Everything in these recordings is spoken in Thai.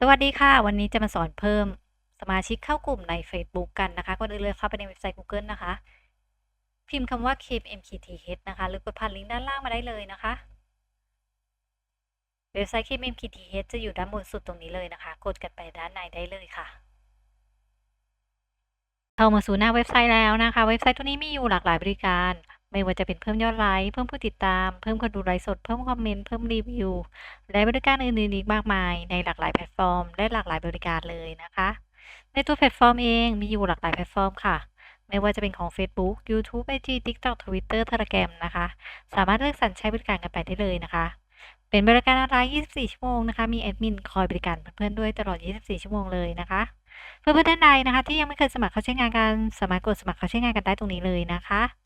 สวัสดีค่ะ วันนี้จะมาสอนเพิ่มสมาชิกเข้ากลุ่มในเฟซบุ๊กกันนะคะก่อนอื่นเลยเข้าไปในเว็บไซต์กูเกิลนะคะ พิมพ์คำว่า KMKTH นะคะ หรือกดผ่านลิงก์ด้านล่างมาได้เลยนะคะ เว็บไซต์ KMKTH จะอยู่ด้านบนสุดตรงนี้เลยนะคะ กดกันไปด้านในได้เลยค่ะ เข้ามาสู่หน้าเว็บไซต์แล้วนะคะ เว็บไซต์ตัวนี้มีอยู่หลากหลายบริการ ไม่ว่าจะเป็นเพิ่มยอดไลค์เพิ่มผู้ติดตาม เพิ่มคนดูไลฟ์สด เพิ่มคอมเมนต์เพิ่มรีวิว และบริการอื่นๆอีกมากมาย ในหลากหลายแพลตฟอร์ม และหลากหลายบริการเลยนะคะ ในตัวแพลตฟอร์มเองมีอยู่หลากหลายแพลตฟอร์มค่ะ ไม่ว่าจะเป็นของ Facebook YouTube IG TikTok Twitter Telegram นะคะ สามารถเลือกสรรใช้บริการกันไปได้เลยนะคะ เป็นบริการออนไลน์ 24 ชั่วโมงนะคะ มีแอดมินคอยบริการเพื่อนๆด้วยตลอด 24 ชั่วโมงเลยนะคะเพื่อนๆท่านใดนะคะ ที่ยังไม่เคยสมัครเข้าใช้งานกันสามารถกดสมัครเข้าใช้งานกันได้ตรงนี้เลยนะคะ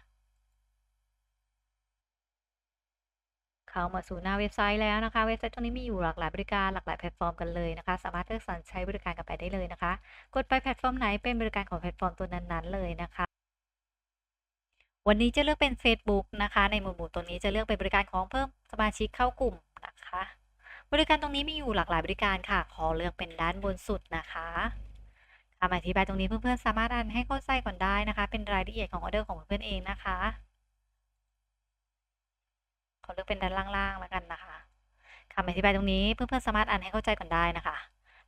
เข้ามาสู่หน้าเว็บไซต์แล้วนะคะ เว็บไซต์ตรงนี้มีอยู่หลากหลายบริการหลากหลายแพลตฟอร์มกันเลยนะคะ สามารถเลือกสรรใช้บริการกันไปได้เลยนะคะ กดไปแพลตฟอร์มไหนเป็นบริการของแพลตฟอร์มตัวนั้นๆเลยนะคะวันนี้จะเลือกเป็น Facebook นะคะ ในหมวดหมู่ตรงนี้จะเลือกเป็นบริการของเพิ่มสมาชิกเข้ากลุ่มนะคะ บริการตรงนี้มีอยู่หลากหลายบริการค่ะ ขอเลือกเป็นด้านบนสุดนะคะคำอธิบายตรงนี้เพื่อนๆสามารถอ่านให้เข้าใจก่อนได้นะคะ เป็นรายละเอียดของออเดอร์ของเพื่อนๆเองนะคะ ขอเลือกเป็นด้านล่างๆแล้วกันนะคะคำอธิบายตรงนี้เพื่อนๆสามารถอ่านให้เข้าใจก่อนได้นะคะ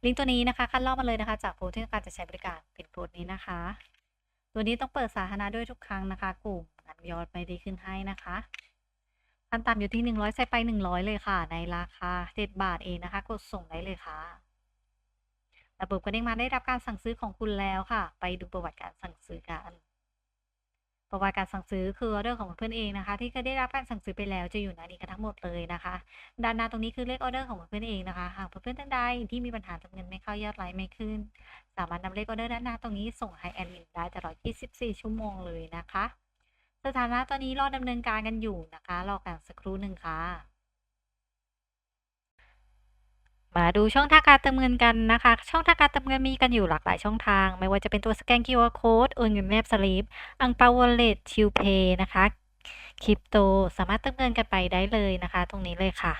ลิงก์ตัวนี้นะคะคัดลอกมาเลยนะคะ จากผู้ที่ต้องการจะใช้บริการเป็นโพสต์นี้นะคะ ตัวนี้ต้องเปิดสาธารณะด้วยทุกครั้งนะคะ กลุ่มงั้นยอดไม่ได้ขึ้นให้นะคะขั้นต่ำอยู่ที่ 100ใส่ไป 100 เลยค่ะ ในราคา 7 บาทเองนะคะ กดส่งได้เลยค่ะระบบกระเด้งมาได้รับการสั่งซื้อของคุณแล้วค่ะ ไปดูประวัติการสั่งซื้อกัน ประวัติการสั่งซื้อคือออเดอร์ของเพื่อนเองนะคะ ที่เคยได้รับการสั่งซื้อไปแล้วจะอยู่ในนี้กันทั้งหมดเลยนะคะ ด้านหน้าตรงนี้คือเลขออเดอร์ของเพื่อนเองนะคะหากเพื่อนท่านใดที่มีปัญหาทำเงินไม่เข้ายอดไลค์ไม่ขึ้น สามารถนำเลขออเดอร์ด้านหน้าตรงนี้ส่งให้แอดมินได้ตลอด 24 ชั่วโมงเลยนะคะ สถานะตอนนี้รอดำเนินการกันอยู่นะคะรอกันสักครู่หนึ่งค่ะ มาดูช่องทางการเติมเงินกันนะคะ ช่องทางการเติมเงินมีกันอยู่หลากหลายช่องทาง ไม่ว่าจะเป็นตัวสแกน QR Code โอนเงินแนบสลิปอังเปาวอลเล็ตชิวเพย์นะคะคริปโตสามารถเติมเงินกันไปได้เลยนะคะ ตรงนี้เลยค่ะ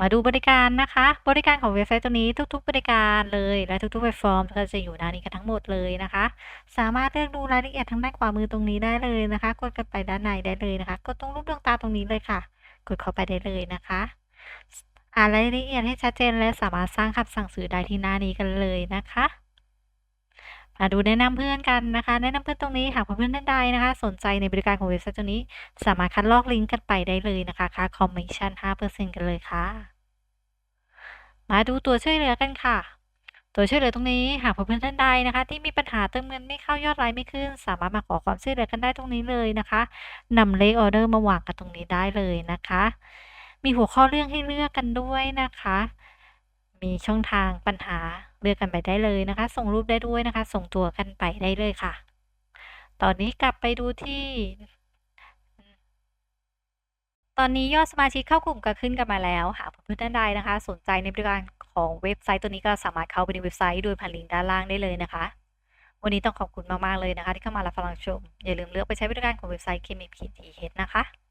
มาดูบริการนะคะ บริการของเว็บไซต์ตัวนี้ทุก ๆ บริการเลยและทุกๆแพลตฟอร์มก็จะอยู่หน้านี้กันทั้งหมดเลยนะคะ สามารถเลือกดูรายละเอียดทางด้านขวามือตรงนี้ได้เลยนะคะ กดกันไปด้านในได้เลยนะคะกดตรงรูปดวงตาตรงนี้เลยค่ะ กดเข้าไปได้เลยนะคะ อ่านรายละเอียดให้ชัดเจนและสามารถสร้างคำสั่งซื้อได้ที่หน้านี้กันเลยนะคะ มาดูแนะนำเพื่อนกันนะคะ แนะนำเพื่อนตรงนี้หากเพื่อนท่านใดนะคะ สนใจในบริการของเว็บไซต์ตัวนี้ สามารถคัดลอกลิงก์กันไปได้เลยนะคะค่าคอมมิชชั่น5%กันเลยค่ะ มาดูตัวช่วยเหลือกันค่ะตัวช่วยเหลือตรงนี้หากเพื่อนท่านใดนะคะ ที่มีปัญหาเติมเงินไม่เข้ายอดไลค์ไม่ขึ้น สามารถมาขอความช่วยเหลือกันได้ตรงนี้เลยนะคะนำเลขออเดอร์มาวางกันตรงนี้ได้เลยนะคะ มีหัวข้อเรื่องให้เลือกกันด้วยนะคะ มีช่องทางปัญหาเลือกกันไปได้เลยนะคะ ส่งรูปได้ด้วยนะคะ ส่งตัวกันไปได้เลยค่ะ ตอนนี้กลับไปดูที่ ตอนนี้ยอดสมาชิกเข้ากลุ่มก็ขึ้นกันมาแล้วหากเพื่อนท่านใดนะคะ สนใจในบริการของเว็บไซต์ตัวนี้ก็สามารถเข้าไปในเว็บไซต์โดยผ่านลิงก์ด้านล่างได้เลยนะคะ วันนี้ต้องขอบคุณมาก ๆ เลยนะคะ ที่เข้ามารับฟังชม อย่าลืมเลือกไปใช้บริการของเว็บไซต์ KMPTH นะคะ